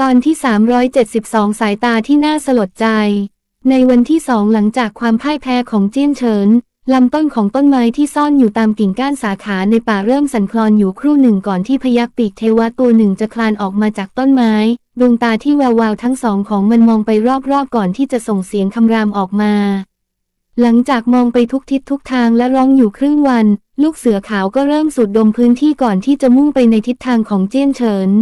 ตอนที่ 372 สายตาที่น่าสลดใจ ในวันที่สองหลังจากความพ่ายแพ้ของเจี้ยนเฉินลำต้นของต้นไม้ที่ซ่อนอยู่ตามกิ่งก้านสาขาในป่าเริ่มสั่นคลอนอยู่ครู่หนึ่งก่อนที่พยักปีกเทวะตัวหนึ่งจะคลานออกมาจากต้นไม้ ดวงตาที่แวววาวทั้งสองของมันมองไปรอบๆก่อนที่จะส่งเสียงคำรามออกมา หลังจากมองไปทุกทิศทุกทางและร้องอยู่ครึ่งวัน ลูกเสือขาวก็เริ่มสูดดมพื้นที่ก่อนที่จะมุ่งไปในทิศทางของเจี้ยนเฉิน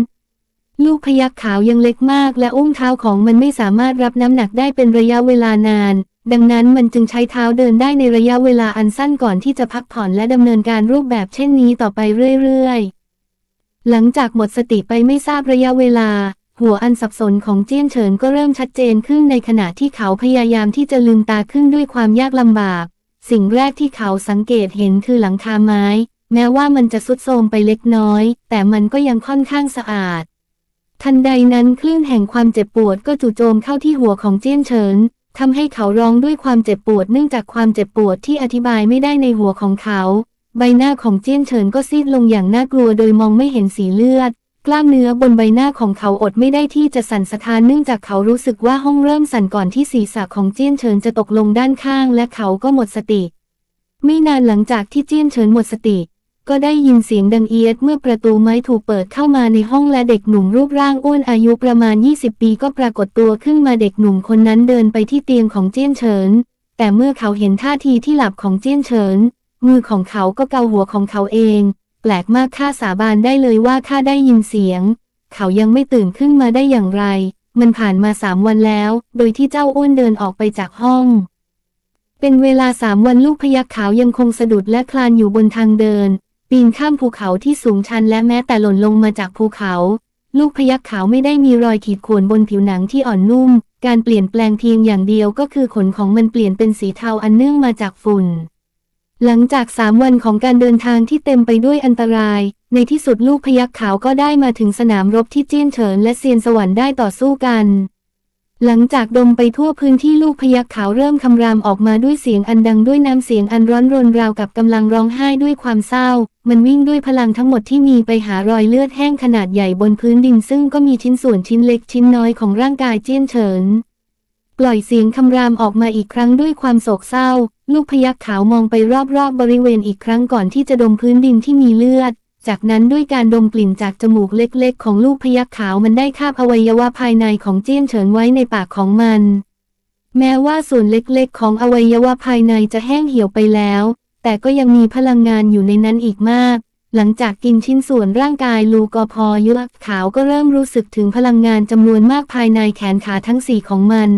ลูกพยักขาวยังเล็กมาก และอุ้งเท้าของมันไม่สามารถรับน้ำหนักได้เป็นระยะเวลานาน ดังนั้นมันจึงใช้เท้าเดินได้ในระยะเวลาอันสั้นก่อนที่จะพักผ่อนและดำเนินการรูปแบบเช่นนี้ต่อไปเรื่อยๆ หลังจากหมดสติไปไม่ทราบระยะเวลา หัวอันสับสนของเจี้ยนเฉินก็เริ่มชัดเจนขึ้นในขณะที่เขาพยายามที่จะลืมตาขึ้นด้วยความยากลำบาก สิ่งแรกที่เขาสังเกตเห็นคือหลังคาไม้ แม้ว่ามันจะสุดโทรมไปเล็กน้อย แต่มันก็ยังค่อนข้างสะอาด ทันใดนั้นคลื่นแห่งความเจ็บปวดก็จู่โจมเข้าที่หัวของเจี้ยนเฉินทำให้เขาร้องด้วยความเจ็บปวดเนื่องจากความเจ็บปวดที่อธิบายไม่ได้ในหัวของเขา ใบหน้าของเจี้ยนเฉินก็ซีดลงอย่างน่ากลัวโดยมองไม่เห็นสีเลือด กล้ามเนื้อบนใบหน้าของเขาอดไม่ได้ที่จะสั่นสะท้านเนื่องจากเขารู้สึกว่าห้องเริ่มสั่นก่อนที่ศีรษะของเจี้ยนเฉินจะตกลงด้านข้าง และเขาก็หมดสติ ไม่นานหลังจากที่เจี้ยนเฉินหมดสติ ก็ได้ยินเสียงดังเอียดเมื่อประตูไม้ถูกเปิดเข้ามาในห้องและเด็กหนุ่มรูปร่างอ้วนอายุประมาณ 20 ปีก็ปรากฏตัวขึ้นมาเด็กหนุ่มคนนั้นเดินไปที่เตียงของเจี้ยนเฉิน แต่เมื่อเขาเห็นท่าทีที่หลับของเจี้ยนเฉิน มือของเขาก็เกาหัวของเขาเอง แปลกมากข้าสาบานได้เลยว่าข้าได้ยินเสียง เขายังไม่ตื่นขึ้นมาได้อย่างไร มันผ่านมาสามวันแล้ว โดยที่เจ้าอ้วนเดินออกไปจากห้องเป็นเวลาสามวันลูกพยักขาวยังคงสะดุดและคลานอยู่บนทางเดิน ปีนข้ามภูเขาที่สูงชันและแม้แต่หล่นลงมาจากภูเขา ลูกพยักขาวไม่ได้มีรอยขีดข่วนบนผิวหนังที่อ่อนนุ่ม การเปลี่ยนแปลงเพียงอย่างเดียวก็คือขนของมันเปลี่ยนเป็นสีเทาอันเนื่องมาจากฝุ่น หลังจากสามวันของการเดินทางที่เต็มไปด้วยอันตราย ในที่สุดลูกพยักขาวก็ได้มาถึงสนามรบที่เจี้ยนเฉินและเซียนสวรรค์ได้ต่อสู้กัน หลังจากดมไปทั่วพื้นที่ลูกพยักขาวเริ่มคำรามออกมาด้วยเสียงอันดังด้วยน้ำเสียงอันร้อนรนราวกับกำลังร้องไห้ด้วยความเศร้า มันวิ่งด้วยพลังทั้งหมดที่มีไปหารอยเลือดแห้งขนาดใหญ่บนพื้นดินซึ่งก็มีชิ้นส่วนชิ้นเล็กชิ้นน้อยของร่างกายเจี้ยนเฉิน ปล่อยเสียงคำรามออกมาอีกครั้งด้วยความโศกเศร้า ลูกพยักขาวมองไปรอบๆบบริเวณอีกครั้งก่อนที่จะดมพื้นดินที่มีเลือด จากนั้นด้วยการดมกลิ่นจากจมูกเล็กๆ ของลูกพยักขาวมันได้คาบอวัยวะภายในของเจี้ยนเฉินไว้ในปากของมัน แม้ว่าส่วนเล็กๆ ของอวัยวะภายในจะแห้งเหี่ยวไปแล้ว แต่ก็ยังมีพลังงานอยู่ในนั้นอีกมาก หลังจากกินชิ้นส่วนร่างกายลูกอพอยุลขาวก็เริ่มรู้สึกถึงพลังงานจำนวนมากภายในแขนขาทั้งสี่ของมัน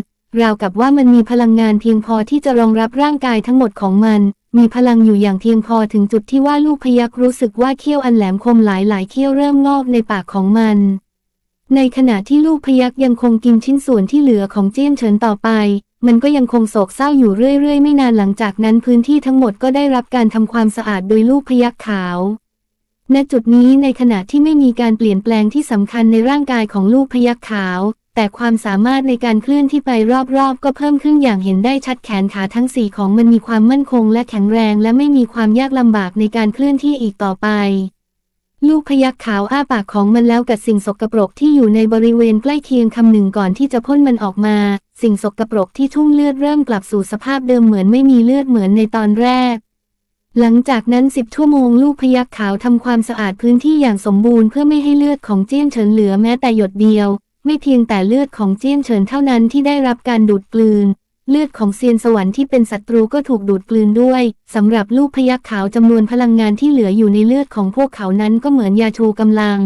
ราวกับว่ามันมีพลังงานเพียงพอที่จะรองรับร่างกายทั้งหมดของมัน มีพลังอยู่อย่างเพียงพอถึงจุดที่ว่าลูกพยักรู้สึกว่าเขี้ยวอันแหลมคมหลายๆเขี้ยวเริ่มงอกในปากของมัน ในขณะที่ลูกพยักยังคงกินชิ้นส่วนที่เหลือของเจี้ยนเฉินต่อไป มันก็ยังคงโศกเศร้าอยู่เรื่อยๆ ไม่นานหลังจากนั้นพื้นที่ทั้งหมดก็ได้รับการทำความสะอาดโดยลูกพยักขาวณจุดนี้ในขณะที่ไม่มีการเปลี่ยนแปลงที่สำคัญในร่างกายของลูกพยักขาว แต่ความสามารถในการเคลื่อนที่ไปรอบๆ ก็เพิ่มขึ้นอย่างเห็นได้ชัดแขนขาทั้งสี่ของมันมีความมั่นคงและแข็งแรงและไม่มีความยากลำบากในการเคลื่อนที่อีกต่อไป ลูกพยักขาวอ้าปากของมันแล้วกัดสิ่งสกปรกที่อยู่ในบริเวณใกล้เคียงคำหนึ่งก่อนที่จะพ่นมันออกมา สิ่งสกปรกที่ทุ่งเลือดเริ่มกลับสู่สภาพเดิมเหมือนไม่มีเลือดเหมือนในตอนแรกหลังจากนั้นสิบชั่วโมงลูกพยักขาวทำความสะอาดพื้นที่อย่างสมบูรณ์เพื่อไม่ให้เลือดของเจี้ยนเฉินเหลือแม้แต่หยดเดียว ไม่เพียงแต่เลือดของเจี้ยนเฉินเท่านั้นที่ได้รับการดูดกลืน เลือดของเซียนสวรรค์ที่เป็นศัตรูก็ถูกดูดกลืนด้วยสำหรับลูกพยักขาวจำนวนพลังงานที่เหลืออยู่ในเลือดของพวกเขานั้นก็เหมือนยาชูกำลัง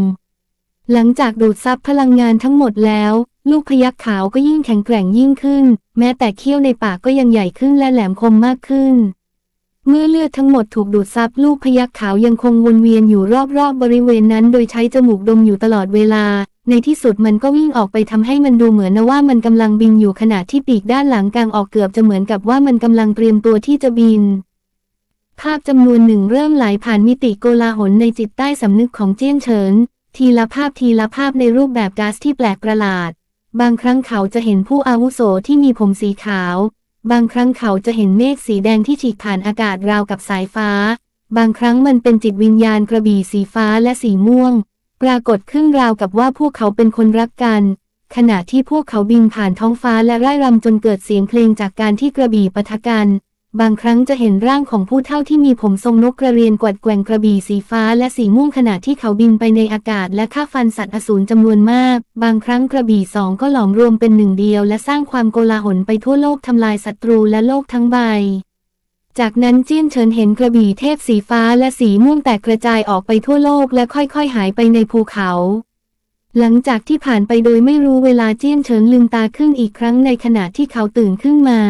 หลังจากดูดซับพลังงานทั้งหมดแล้ว ลูกพยักขาวก็ยิ่งแข็งแกร่งยิ่งขึ้น แม้แต่เขี้ยวในปากก็ยังใหญ่ขึ้นและแหลมคมมากขึ้นเมื่อเลือดทั้งหมดถูกดูดซับลูกพยักขาวยังคงวนเวียนอยู่รอบๆบบริเวณนั้น โดยใช้จมูกดมอยู่ตลอดเวลา ในที่สุดมันก็วิ่งออกไปทำให้มันดูเหมือนนะว่ามันกำลังบินอยู่ขณะที่ปีกด้านหลังกลางออกเกือบจะเหมือนกับว่ามันกำลังเตรียมตัวที่จะบิน ภาพจำนวนหนึ่งเริ่มไหลผ่านมิติโกลาหลในจิตใต้สำนึกของเจี้ยนเฉิน ทีละภาพทีละภาพในรูปแบบก๊าซที่แปลกประหลาด บางครั้งเขาจะเห็นผู้อาวุโสที่มีผมสีขาว บางครั้งเขาจะเห็นเมฆสีแดงที่ฉีกผ่านอากาศราวกับสายฟ้า บางครั้งมันเป็นจิตวิญญาณกระบี่สีฟ้าและสีม่วง ปรากฏขึ้นราวกับว่าพวกเขาเป็นคนรักกัน ขณะที่พวกเขาบินผ่านท้องฟ้าและไร่รำจนเกิดเสียงเพลงจากการที่กระบี่ปะทะกันบางครั้งจะเห็นร่างของผู้เฒ่าที่มีผมทรงนกกระเรียนกวัดแกว่งกระบี่สีฟ้าและสีม่วงขณะที่เขาบินไปในอากาศและฆ่าฟันสัตว์อสูรจำนวนมาก บางครั้งกระบี่สองก็หลอมรวมเป็นหนึ่งเดียวและสร้างความโกลาหลไปทั่วโลกทำลายศัตรูและโลกทั้งใบ จากนั้นเจี้ยนเฉินเห็นกระบี่เทพสีฟ้าและสีม่วงแตกกระจายออกไปทั่วโลกและค่อยๆ หายไปในภูเขา หลังจากที่ผ่านไปโดยไม่รู้เวลาเจี้ยนเฉินลืมตาขึ้นอีกครั้งในขณะที่เขาตื่นขึ้นมา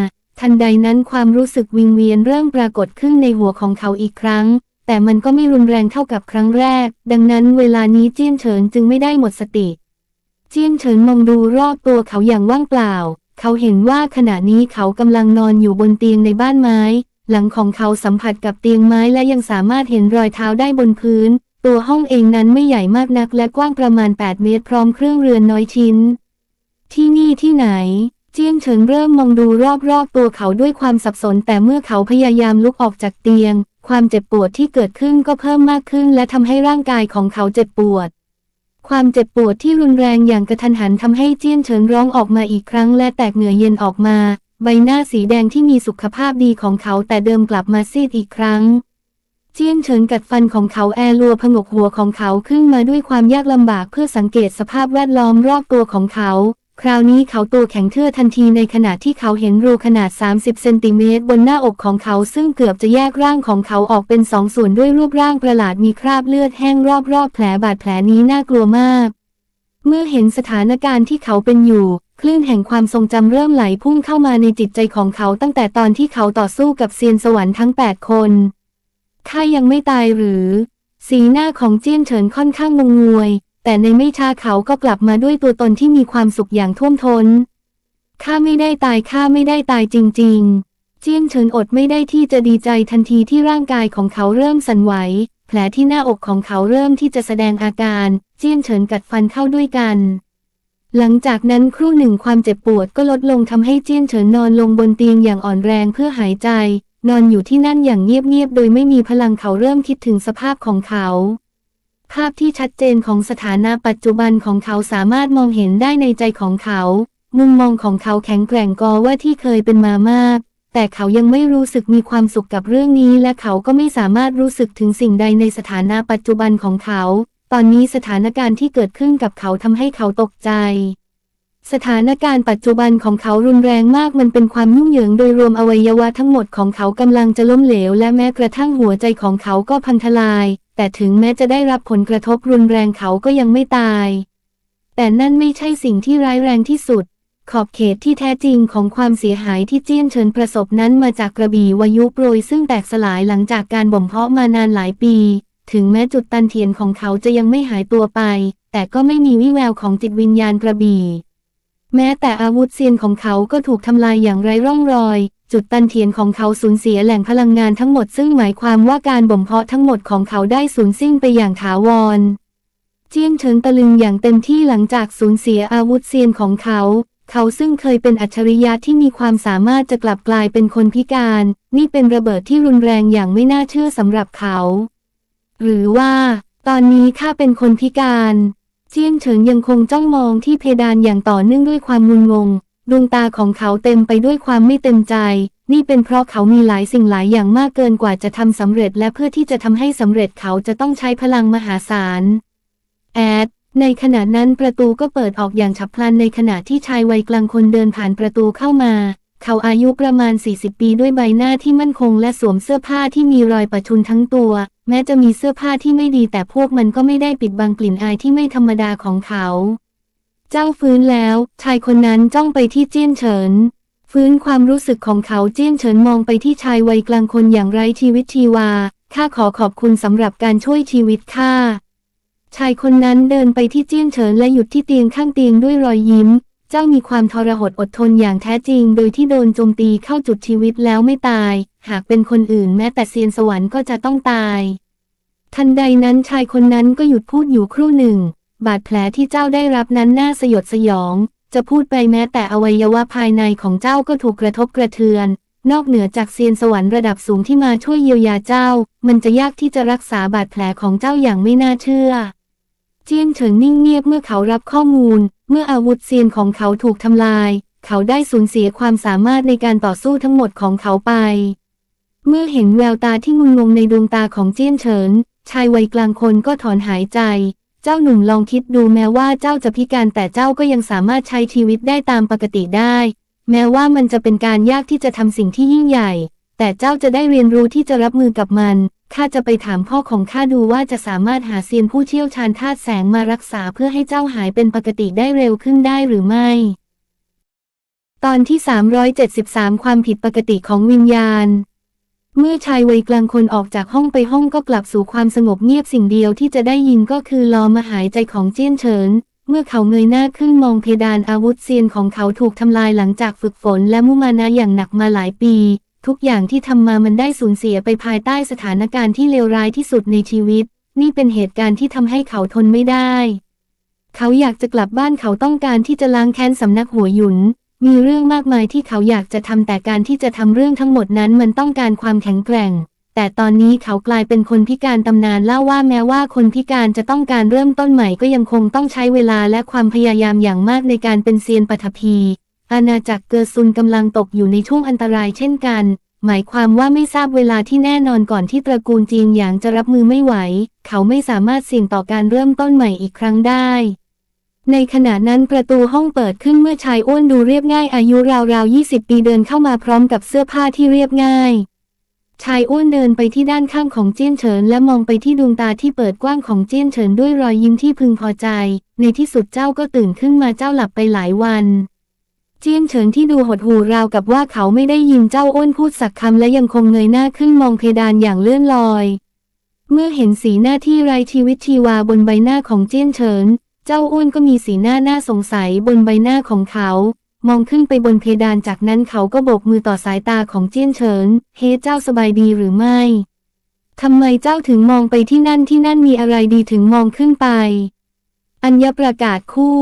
ทันใดนั้นความรู้สึกวิงเวียนเริ่มปรากฏขึ้นในหัวของเขาอีกครั้ง แต่มันก็ไม่รุนแรงเท่ากับครั้งแรก ดังนั้นเวลานี้เจี้ยนเฉินจึงไม่ได้หมดสติ เจี้ยนเฉินมองดูรอบตัวเขาอย่างว่างเปล่า เขาเห็นว่าขณะนี้เขากำลังนอนอยู่บนเตียงในบ้านไม้ หลังของเขาสัมผัสกับเตียงไม้และยังสามารถเห็นรอยเท้าได้บนพื้น ตัวห้องเองนั้นไม่ใหญ่มากนักและกว้างประมาณ 8 เมตรพร้อมเครื่องเรือนน้อยชิ้น ที่นี่ที่ไหน เจียงเฉินเริ่มมองดูรอบๆตัวเขาด้วยความสับสน แต่เมื่อเขาพยายามลุกออกจากเตียง ความเจ็บปวดที่เกิดขึ้นก็เพิ่มมากขึ้น และทำให้ร่างกายของเขาเจ็บปวดความเจ็บปวดที่รุนแรงอย่างกระทันหันทำให้เจี้ยนเฉินร้องออกมาอีกครั้งและแตกเหงื่อเย็นออกมา ใบหน้าสีแดงที่มีสุขภาพดีของเขาแต่เดิมกลับมาซีดอีกครั้ง เจี้ยนเฉินกัดฟันของเขาแอรัวผงกหัวของเขาขึ้นมาด้วยความยากลำบากเพื่อสังเกตสภาพแวดล้อมรอบตัวของเขา คราวนี้เขาตัวแข็งเทื่อทันทีในขณะที่เขาเห็นรูขนาด 30 เซนติเมตรบนหน้าอกของเขาซึ่งเกือบจะแยกร่างของเขาออกเป็นสองส่วนด้วยรูปร่างประหลาดมีคราบเลือดแห้งรอบๆแผลบาดแผลนี้น่ากลัวมาก เมื่อเห็นสถานการณ์ที่เขาเป็นอยู่ คลื่นแห่งความทรงจำเริ่มไหลพุ่งเข้ามาในจิตใจของเขาตั้งแต่ตอนที่เขาต่อสู้กับเซียนสวรรค์ทั้ง 8 คนข้ายังไม่ตายหรือ สีหน้าของเจี้ยนเฉินค่อนข้างงงงวย แต่ในไม่ช้าเขาก็กลับมาด้วยตัวตนที่มีความสุขอย่างท่วมทน้นข้าไม่ได้ตายข้าไม่ได้ตายจริง ๆ เจี้ยนเฉินอดไม่ได้ที่จะดีใจทันทีที่ร่างกายของเขาเริ่มสั่นไหว แผลที่หน้าอกของเขาเริ่มที่จะแสดงอาการ เจี้ยนเฉินกัดฟันเข้าด้วยกัน หลังจากนั้นครู่หนึ่งความเจ็บปวดก็ลดลงทำให้เจี้ยนเฉินนอนลงบนเตียงอย่างอ่อนแรงเพื่อหายใจ นอนอยู่ที่นั่นอย่างเงียบๆโดยไม่มีพลังเขาเริ่มคิดถึงสภาพของเขา ภาพที่ชัดเจนของสถานะปัจจุบันของเขาสามารถมองเห็นได้ในใจของเขา มุมมองของเขาแข็งแกร่งกอว่าที่เคยเป็นมามาก แต่เขายังไม่รู้สึกมีความสุขกับเรื่องนี้ และเขาก็ไม่สามารถรู้สึกถึงสิ่งใดในสถานะปัจจุบันของเขา ตอนนี้สถานการณ์ที่เกิดขึ้นกับเขาทำให้เขาตกใจ สถานการณ์ปัจจุบันของเขารุนแรงมากมันเป็นความยุ่งเหยิงโดยรวมอวัยวะทั้งหมดของเขากำลังจะล้มเหลว และแม้กระทั่งหัวใจของเขาก็พังทลาย แต่ถึงแม้จะได้รับผลกระทบรุนแรงเขาก็ยังไม่ตาย แต่นั่นไม่ใช่สิ่งที่ร้ายแรงที่สุด ขอบเขตที่แท้จริงของความเสียหายที่เจี้ยนเฉินประสบนั้นมาจากกระบี่วายุโปรยซึ่งแตกสลายหลังจากการบ่มเพาะมานานหลายปี ถึงแม้จุดตันเทียนของเขาจะยังไม่หายตัวไป แต่ก็ไม่มีวิแววของจิตวิญญาณกระบี่ แม้แต่อาวุธเซียนของเขาก็ถูกทำลายอย่างไร้ร่องรอย จุดตันเทียนของเขาสูญเสียแหล่งพลังงานทั้งหมดซึ่งหมายความว่าการบ่มเพาะทั้งหมดของเขาได้สูญสิ้นไปอย่างถาวร เจียงเฉินตะลึงอย่างเต็มที่หลังจากสูญเสียอาวุธเซียนของเขาเขาซึ่งเคยเป็นอัจฉริยะที่มีความสามารถจะกลับกลายเป็นคนพิการ นี่เป็นระเบิดที่รุนแรงอย่างไม่น่าเชื่อสำหรับเขา หรือว่า ตอนนี้ข้าเป็นคนพิการ เจียงเฉินยังคงจ้องมองที่เพดานอย่างต่อเนื่องด้วยความงุนงง ดวงตาของเขาเต็มไปด้วยความไม่เต็มใจ นี่เป็นเพราะเขามีหลายสิ่งหลายอย่างมากเกินกว่าจะทำสำเร็จ และเพื่อที่จะทำให้สำเร็จเขาจะต้องใช้พลังมหาศาล แอดในขณะนั้นประตูก็เปิดออกอย่างฉับพลันในขณะที่ชายวัยกลางคนเดินผ่านประตูเข้ามา เขาอายุประมาณ 40 ปีด้วยใบหน้าที่มั่นคงและสวมเสื้อผ้าที่มีรอยประทุนทั้งตัว แม้จะมีเสื้อผ้าที่ไม่ดีแต่พวกมันก็ไม่ได้ปิดบังกลิ่นอายที่ไม่ธรรมดาของเขา เจ้าฟื้นแล้ว ชายคนนั้นจ้องไปที่เจี้ยนเฉิน ฟื้นความรู้สึกของเขาเจี้ยนเฉินมองไปที่ชายวัยกลางคนอย่างไร้ชีวิตชีวา ข้าขอขอบคุณสำหรับการช่วยชีวิตข้าชายคนนั้นเดินไปที่เจี้ยนเฉินและหยุดที่เตียงข้างเตียงด้วยรอยยิ้ม เจ้ามีความทรหดอดทนอย่างแท้จริง โดยที่โดนโจมตีเข้าจุดชีวิตแล้วไม่ตาย หากเป็นคนอื่นแม้แต่เซียนสวรรค์ก็จะต้องตาย ทันใดนั้นชายคนนั้นก็หยุดพูดอยู่ครู่หนึ่ง บาดแผลที่เจ้าได้รับนั้นน่าสยดสยอง จะพูดไปแม้แต่อวัยวะภายในของเจ้าก็ถูกกระทบกระเทือน นอกเหนือจากเซียนสวรรค์ระดับสูงที่มาช่วยเยียวยาเจ้า มันจะยากที่จะรักษาบาดแผลของเจ้าอย่างไม่น่าเชื่อ เจียนเฉินนิ่งเงียบเมื่อเขารับข้อมูล เมื่ออาวุธเซียนของเขาถูกทำลาย เขาได้สูญเสียความสามารถในการต่อสู้ทั้งหมดของเขาไป เมื่อเห็นแววตาที่งุนงงในดวงตาของเจี้ยนเฉิน ชายวัยกลางคนก็ถอนหายใจ เจ้าหนุ่มลองคิดดูแม้ว่าเจ้าจะพิการแต่เจ้าก็ยังสามารถใช้ชีวิตได้ตามปกติได้ แม้ว่ามันจะเป็นการยากที่จะทำสิ่งที่ยิ่งใหญ่ แต่เจ้าจะได้เรียนรู้ที่จะรับมือกับมัน ข้าจะไปถามพ่อของข้าดูว่าจะสามารถหาเซียนผู้เชี่ยวชาญธาตุแสงมารักษาเพื่อให้เจ้าหายเป็นปกติได้เร็วขึ้นได้หรือไม่ ตอนที่ 373 ความผิดปกติของวิญญาณ เมื่อชายวัยกลางคนออกจากห้องไปห้องก็กลับสู่ความสงบเงียบสิ่งเดียวที่จะได้ยินก็คือลอมาหายใจของเจี้ยนเฉิน เมื่อเขาเงยหน้าขึ้นมองเพดานอาวุธเซียนของเขาถูกทำลายหลังจากฝึกฝนและมุมานะอย่างหนักมาหลายปี ทุกอย่างที่ทำมามันได้สูญเสียไปภายใต้สถานการณ์ที่เลวร้ายที่สุดในชีวิต นี่เป็นเหตุการณ์ที่ทำให้เขาทนไม่ได้ เขาอยากจะกลับบ้านเขาต้องการที่จะล้างแค้นสำนักหัวหยุน มีเรื่องมากมายที่เขาอยากจะทำแต่การที่จะทำเรื่องทั้งหมดนั้นมันต้องการความแข็งแกร่ง แต่ตอนนี้เขากลายเป็นคนพิการตำนานเล่าว่าแม้ว่าคนพิการจะต้องการเริ่มต้นใหม่ก็ยังคงต้องใช้เวลาและความพยายามอย่างมากในการเป็นเซียนปฐพี อาณาจักรเกอร์ซุนกำลังตกอยู่ในช่วงอันตรายเช่นกัน หมายความว่าไม่ทราบเวลาที่แน่นอนก่อนที่ตระกูลจีนหยางจะรับมือไม่ไหว เขาไม่สามารถเสี่ยงต่อการเริ่มต้นใหม่อีกครั้งได้ ในขณะนั้นประตูห้องเปิดขึ้นเมื่อชายอ้วนดูเรียบง่ายอายุราวๆ 20 ปีเดินเข้ามาพร้อมกับเสื้อผ้าที่เรียบง่ายชายอ้วนเดินไปที่ด้านข้างของเจี้ยนเฉินและมองไปที่ดวงตาที่เปิดกว้างของเจี้ยนเฉินด้วยรอยยิ้มที่พึงพอใจ ในที่สุดเจ้าก็ตื่นขึ้นมาเจ้าหลับไปหลายวัน เจี้ยนเฉินที่ดูหดหู่ราวกับว่าเขาไม่ได้ยินเจ้าอ้วนพูดสักคำและยังคงเงยหน้าขึ้นมองเพดานอย่างเลื่อนลอย เมื่อเห็นสีหน้าที่ไร้ชีวิตชีวาบนใบหน้าของเจี้ยนเฉิน เจ้าอ้วนก็มีสีหน้าน่าสงสัยบนใบหน้าของเขา มองขึ้นไปบนเพดานจากนั้นเขาก็โบกมือต่อสายตาของเจี้ยนเฉิน เฮ้เจ้าสบายดีหรือไม่ทำไมเจ้าถึงมองไปที่นั่นที่นั่นมีอะไรดีถึงมองขึ้นไป อัญญประกาศคู่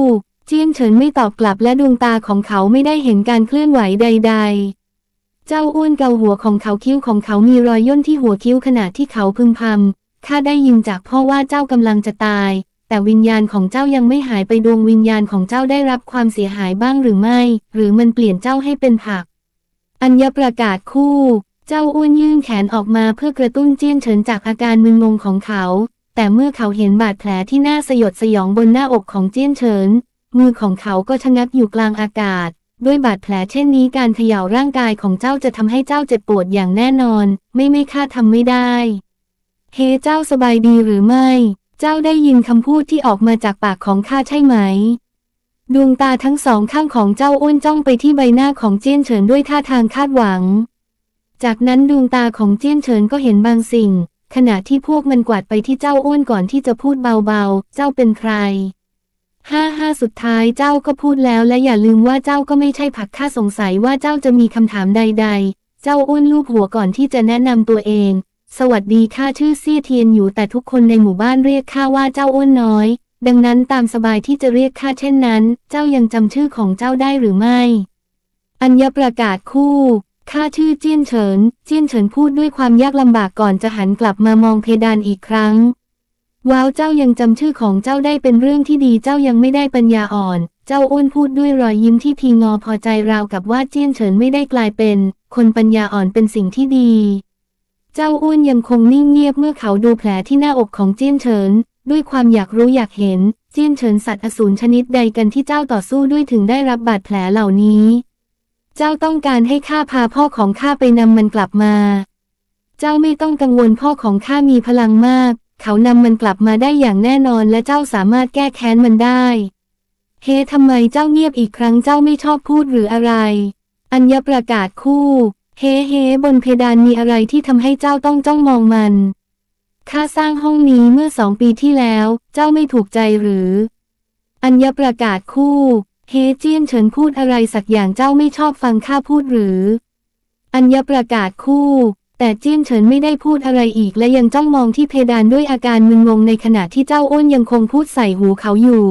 เจี้ยนเฉินไม่ตอบกลับและดวงตาของเขาไม่ได้เห็นการเคลื่อนไหวใด ๆ เจ้าอ้วนเกาหัวของเขาคิ้วของเขามีรอยย่นที่หัวคิ้วขณะที่เขาพึมพำข้าได้ยินจากพ่อว่าเจ้ากำลังจะตาย แต่วิญญาณของเจ้ายังไม่หายไปดวงวิญญาณของเจ้าได้รับความเสียหายบ้างหรือไม่ หรือมันเปลี่ยนเจ้าให้เป็นผัก อัญญประกาศคู่ เจ้าอ้วนยื่นแขนออกมาเพื่อกระตุ้นเจี้ยนเฉินจากอาการมึนงงของเขา แต่เมื่อเขาเห็นบาดแผลที่น่าสยดสยองบนหน้าอกของเจี้ยนเฉิน มือของเขาก็ชะงักอยู่กลางอากาศ ด้วยบาดแผลเช่นนี้การเขย่าร่างกายของเจ้าจะทำให้เจ้าเจ็บปวดอย่างแน่นอน ไม่ไม่ข้าทำไม่ได้ เฮเจ้าสบายดีหรือไม่ เจ้าได้ยินคำพูดที่ออกมาจากปากของข้าใช่ไหม ดวงตาทั้งสองข้างของเจ้าอ้วนจ้องไปที่ใบหน้าของเจี้ยนเฉินด้วยท่าทางคาดหวัง จากนั้นดวงตาของเจี้ยนเฉินก็เห็นบางสิ่ง ขณะที่พวกมันกวาดไปที่เจ้าอ้วนก่อนที่จะพูดเบาๆ เจ้าเป็นใคร ห้าห้าสุดท้ายเจ้าก็พูดแล้วและอย่าลืมว่าเจ้าก็ไม่ใช่ผักข้าสงสัยว่าเจ้าจะมีคำถามใด ๆ เจ้าอ้วนลูบหัวก่อนที่จะแนะนำตัวเอง สวัสดีข้าชื่อเซี่ยเทียนอยู่แต่ทุกคนในหมู่บ้านเรียกข้าว่าเจ้าอ้วนน้อย ดังนั้นตามสบายที่จะเรียกข้าเช่นนั้น เจ้ายังจำชื่อของเจ้าได้หรือไม่ อัญญประกาศคู่ข้าชื่อเจี้ยนเฉิน เจี้ยนเฉินพูดด้วยความยากลำบากก่อนจะหันกลับมามองเพดานอีกครั้ง ว้าวเจ้ายังจำชื่อของเจ้าได้เป็นเรื่องที่ดีเจ้ายังไม่ได้ปัญญาอ่อน เจ้าอ้วนพูดด้วยรอยยิ้มที่พีงอพอใจราวกับว่าเจี้ยนเฉินไม่ได้กลายเป็น คนปัญญาอ่อนเป็นสิ่งที่ดี เจ้าอ้วนยังคงนิ่งเงียบเมื่อเขาดูแผลที่หน้าอกของเจี้ยนเฉิน ด้วยความอยากรู้อยากเห็น เจี้ยนเฉินสัตว์อสูรชนิดใดกันที่เจ้าต่อสู้ด้วยถึงได้รับบาดแผลเหล่านี้ เจ้าต้องการให้ข้าพาพ่อของข้าไปนำมันกลับมา เจ้าไม่ต้องกังวลพ่อของข้ามีพลังมาก เขานำมันกลับมาได้อย่างแน่นอนและเจ้าสามารถแก้แค้นมันได้ เฮ้ทำไมเจ้าเงียบอีกครั้งเจ้าไม่ชอบพูดหรืออะไร อัญญประกาศคู่ เฮ้เฮบนเพดานมีอะไรที่ทำให้เจ้าต้องจ้องมองมัน ข้าสร้างห้องนี้เมื่อสองปีที่แล้ว เจ้าไม่ถูกใจหรือ อัญญประกาศคู่ เฮเจียนเฉินพูดอะไรสักอย่างเจ้าไม่ชอบฟังข้าพูดหรือ อัญญประกาศคู่ แต่เจียนเฉินไม่ได้พูดอะไรอีกและยังจ้องมองที่เพดานด้วยอาการมึนงงในขณะที่เจ้าอ้วนยังคงพูดใส่หูเขาอยู่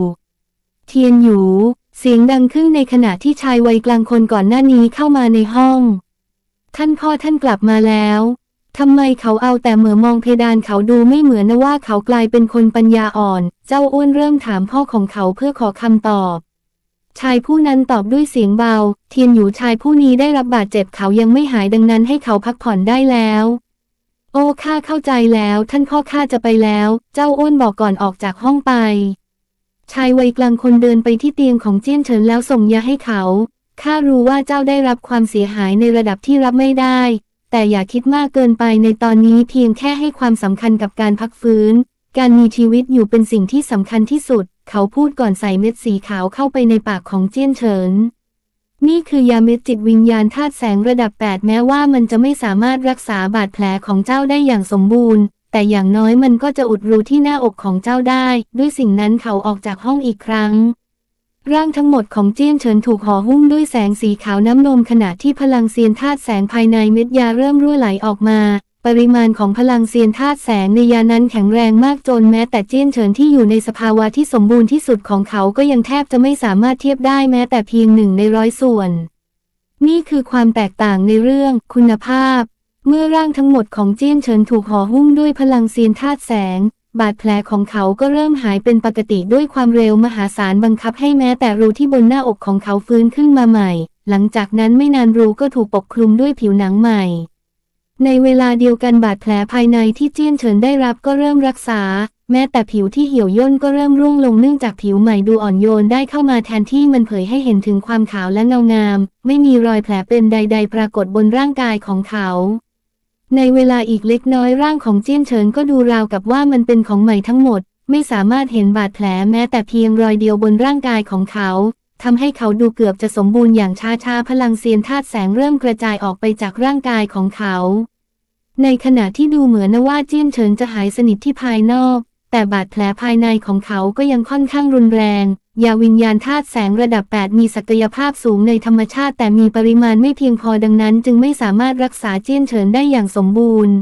เทียนหยู เสียงดังขึ้นในขณะที่ชายวัยกลางคนก่อนหน้านี้เข้ามาในห้อง ท่านพ่อท่านกลับมาแล้วทำไมเขาเอาแต่เหมือมองเพดานเขาดูไม่เหมือนนะว่าเขากลายเป็นคนปัญญาอ่อน เจ้าอ้วนเริ่มถามพ่อของเขาเพื่อขอคำตอบ ชายผู้นั้นตอบด้วยเสียงเบา เทียนอยู่ชายผู้นี้ได้รับบาดเจ็บเขายังไม่หายดังนั้นให้เขาพักผ่อนได้แล้ว โอ้ข้าเข้าใจแล้วท่านพ่อข้าจะไปแล้ว เจ้าอ้วนบอกก่อนออกจากห้องไป ชายวัยกลางคนเดินไปที่เตียงของเจี้ยนเฉินแล้วส่งยาให้เขา ข้ารู้ว่าเจ้าได้รับความเสียหายในระดับที่รับไม่ได้ แต่อย่าคิดมากเกินไปในตอนนี้เพียงแค่ให้ความสำคัญกับการพักฟื้น การมีชีวิตอยู่เป็นสิ่งที่สำคัญที่สุด เขาพูดก่อนใส่เม็ดสีขาวเข้าไปในปากของเจี้ยนเฉิน นี่คือยาเม็ดจิตวิญญาณธาตุแสงระดับ 8 แม้ว่ามันจะไม่สามารถรักษาบาดแผลของเจ้าได้อย่างสมบูรณ์ แต่อย่างน้อยมันก็จะอุดรูที่หน้าอกของเจ้าได้ ด้วยสิ่งนั้นเขาออกจากห้องอีกครั้ง ร่างทั้งหมดของเจี้ยนเฉินถูกห่อหุ้มด้วยแสงสีขาวน้ำนมขณะที่พลังเซียนธาตุแสงภายในเม็ดยาเริ่มรั่วไหลออกมา ปริมาณของพลังเซียนธาตุแสงในยานั้นแข็งแรงมากจนแม้แต่เจี้ยนเฉินที่อยู่ในสภาวะที่สมบูรณ์ที่สุดของเขาก็ยังแทบจะไม่สามารถเทียบได้แม้แต่เพียงหนึ่งในร้อยส่วน นี่คือความแตกต่างในเรื่องคุณภาพ เมื่อร่างทั้งหมดของเจี้ยนเฉินถูกห่อหุ้มด้วยพลังเซียนธาตุแสง บาดแผลของเขาก็เริ่มหายเป็นปกติด้วยความเร็วมหาศาลบังคับให้แม้แต่รูที่บนหน้าอกของเขาฟื้นขึ้นมาใหม่ หลังจากนั้นไม่นานรูก็ถูกปกคลุมด้วยผิวหนังใหม่ ในเวลาเดียวกันบาดแผลภายในที่เจี้ยนเฉินได้รับก็เริ่มรักษา แม้แต่ผิวที่เหี่ยวย่นก็เริ่มร่วงลงเนื่องจากผิวใหม่ดูอ่อนโยนได้เข้ามาแทนที่มันเผยให้เห็นถึงความขาวและเงางาม ไม่มีรอยแผลเป็นใด ๆ ปรากฏบนร่างกายของเขา ในเวลาอีกเล็กน้อยร่างของเจี้ยนเฉินก็ดูราวกับว่ามันเป็นของใหม่ทั้งหมด ไม่สามารถเห็นบาดแผลแม้แต่เพียงรอยเดียวบนร่างกายของเขาทำให้เขาดูเกือบจะสมบูรณ์อย่างช้าๆพลังเซียนธาตุแสงเริ่มกระจายออกไปจากร่างกายของเขา ในขณะที่ดูเหมือนว่าเจี้ยนเฉินจะหายสนิทที่ภายนอก แต่บาดแผลภายในของเขาก็ยังค่อนข้างรุนแรง ยาวิญญาณธาตุแสงระดับ 8 มีศักยภาพสูงในธรรมชาติ แต่มีปริมาณไม่เพียงพอดังนั้น จึงไม่สามารถรักษาเจี้ยนเฉินได้อย่างสมบูรณ์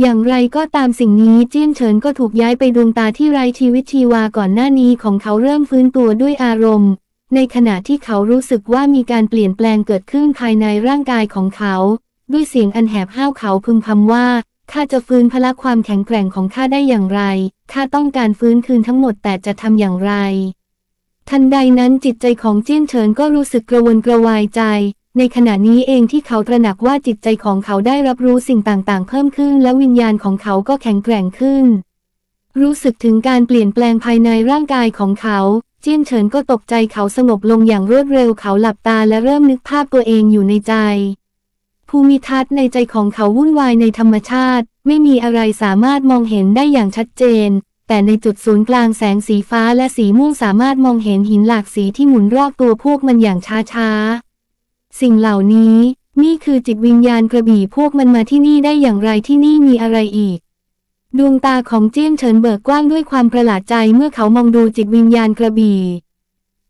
อย่างไรก็ตามสิ่งนี้เจี้ยนเฉินก็ถูกย้ายไปดวงตาที่ไร้ชีวิตชีวาก่อนหน้านี้ของเขาเริ่มฟื้นตัวด้วยอารมณ์ ในขณะที่เขารู้สึกว่ามีการเปลี่ยนแปลงเกิดขึ้นภายในร่างกายของเขา ด้วยเสียงอันแหบห้าวเขาพึมพำว่าข้าจะฟื้นพละความแข็งแกร่งของข้าได้อย่างไรข้าต้องการฟื้นคืนทั้งหมดแต่จะทำอย่างไร ทันใดนั้นจิตใจของเจี้ยนเฉินก็รู้สึกกระวนกระวายใจ ในขณะนี้เองที่เขาตระหนักว่าจิตใจของเขาได้รับรู้สิ่งต่างๆ เพิ่มขึ้น และวิญญาณของเขาก็แข็งแกร่งขึ้น รู้สึกถึงการเปลี่ยนแปลงภายในร่างกายของเขาเจี้ยนเฉินก็ตกใจเขาสงบลงอย่างรวดเร็วเขาหลับตาและเริ่มนึกภาพตัวเองอยู่ในใจ ภูมิทัศน์ในใจของเขาวุ่นวายในธรรมชาติ ไม่มีอะไรสามารถมองเห็นได้อย่างชัดเจน แต่ในจุดศูนย์กลางแสงสีฟ้าและสีม่วงสามารถมองเห็นหินหลากสีที่หมุนรอบตัวพวกมันอย่างช้าๆ สิ่งเหล่านี้ นี่คือจิตวิญญาณกระบี่พวกมันมาที่นี่ได้อย่างไรที่นี่มีอะไรอีก ดวงตาของเจี้ยนเฉินเบิกกว้างด้วยความประหลาดใจเมื่อเขามองดูจิตวิญญาณกระบี่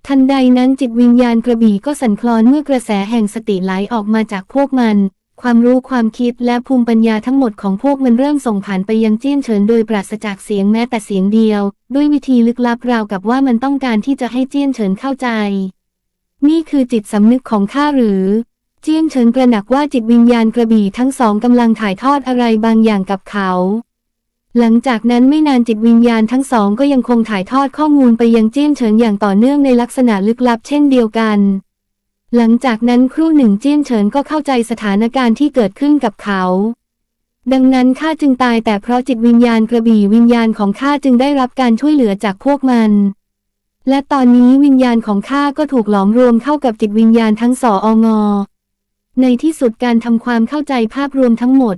ทันใดนั้นจิตวิญญาณกระบี่ก็สั่นคลอนเมื่อกระแสแห่งสติไหลออกมาจากพวกมัน ความรู้ความคิดและภูมิปัญญาทั้งหมดของพวกมันเริ่มส่งผ่านไปยังเจี้ยนเฉินโดยปราศจากเสียงแม้แต่เสียงเดียว ด้วยวิธีลึกลับราวกับว่ามันต้องการที่จะให้เจี้ยนเฉินเข้าใจ นี่คือจิตสำนึกของข้าหรือเจี้ยนเฉินกระหนักว่าจิตวิญญาณกระบี่ทั้งสองกำลังถ่ายทอดอะไรบางอย่างกับเขา หลังจากนั้นไม่นานจิตวิญญาณทั้งสองก็ยังคงถ่ายทอดข้อมูลไปยังเจี้ยนเฉินอย่างต่อเนื่องในลักษณะลึกลับเช่นเดียวกัน หลังจากนั้นครู่หนึ่งเจี้ยนเฉินก็เข้าใจสถานการณ์ที่เกิดขึ้นกับเขา ดังนั้นข้าจึงตายแต่เพราะจิตวิญญาณกระบี่วิญญาณของข้าจึงได้รับการช่วยเหลือจากพวกมัน และตอนนี้วิญญาณของข้าก็ถูกหลอมรวมเข้ากับจิตวิญญาณทั้งสอองอในที่สุดการทำความเข้าใจภาพรวมทั้งหมด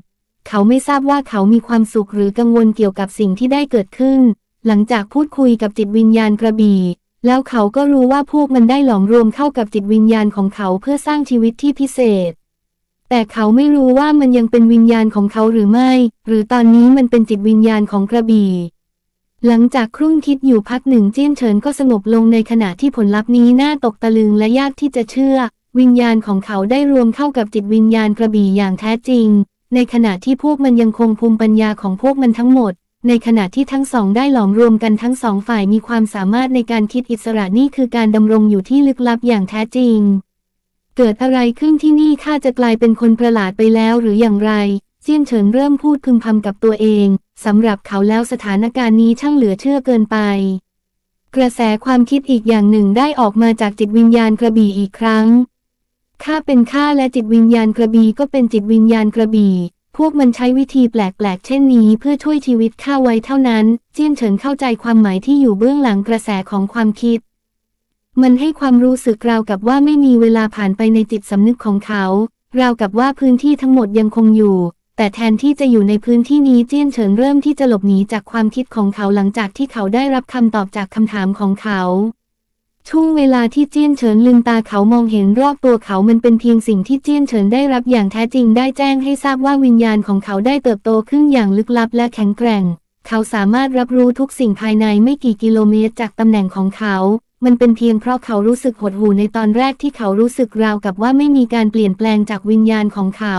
เขาไม่ทราบว่าเขามีความสุขหรือกังวลเกี่ยวกับสิ่งที่ได้เกิดขึ้น หลังจากพูดคุยกับจิตวิญญาณกระบี่ แล้วเขาก็รู้ว่าพวกมันได้หลอมรวมเข้ากับจิตวิญญาณของเขาเพื่อสร้างชีวิตที่พิเศษ แต่เขาไม่รู้ว่ามันยังเป็นวิญญาณของเขาหรือไม่ หรือตอนนี้มันเป็นจิตวิญญาณของกระบี่ หลังจากครุ่นคิดอยู่พักหนึ่งเจี้ยนเฉินก็สงบลงในขณะที่ผลลัพธ์นี้น่าตกตะลึงและยากที่จะเชื่อ วิญญาณของเขาได้รวมเข้ากับจิตวิญญาณกระบี่อย่างแท้จริง ในขณะที่พวกมันยังคงภูมิปัญญาของพวกมันทั้งหมด ในขณะที่ทั้งสองได้หลอมรวมกันทั้งสองฝ่ายมีความสามารถในการคิดอิสระนี่คือการดำรงอยู่ที่ลึกลับอย่างแท้จริง เกิดอะไรขึ้นที่นี่ข้าจะกลายเป็นคนประหลาดไปแล้วหรืออย่างไรเจี้ยนเฉินเริ่มพูดพึมพำกับตัวเองสำหรับเขาแล้วสถานการณ์นี้ช่างเหลือเชื่อเกินไป กระแสความคิดอีกอย่างหนึ่งได้ออกมาจากจิตวิญญาณกระบี่อีกครั้ง ข้าเป็นข้าและจิตวิญญาณกระบี่ก็เป็นจิตวิญญาณกระบี่ พวกมันใช้วิธีแปลกๆ เช่นนี้เพื่อช่วยชีวิตข้าไว้เท่านั้น เจี้ยนเฉินเข้าใจความหมายที่อยู่เบื้องหลังกระแสของความคิด มันให้ความรู้สึกราวกับว่าไม่มีเวลาผ่านไปในจิตสำนึกของเขา ราวกับว่าพื้นที่ทั้งหมดยังคงอยู่ แต่แทนที่จะอยู่ในพื้นที่นี้เจี้ยนเฉินเริ่มที่จะหลบหนีจากความคิดของเขาหลังจากที่เขาได้รับคำตอบจากคำถามของเขา ช่วงเวลาที่เจี้ยนเฉินลืมตาเขามองเห็นรอบตัวเขามันเป็นเพียงสิ่งที่เจี้ยนเฉินได้รับอย่างแท้จริงได้แจ้งให้ทราบว่าวิญญาณของเขาได้เติบโตขึ้นอย่างลึกลับและแข็งแกร่ง เขาสามารถรับรู้ทุกสิ่งภายในไม่กี่กิโลเมตรจากตำแหน่งของเขา มันเป็นเพียงเพราะเขารู้สึกหดหู่ในตอนแรกที่เขารู้สึกราวกับว่าไม่มีการเปลี่ยนแปลงจากวิญญาณของเขา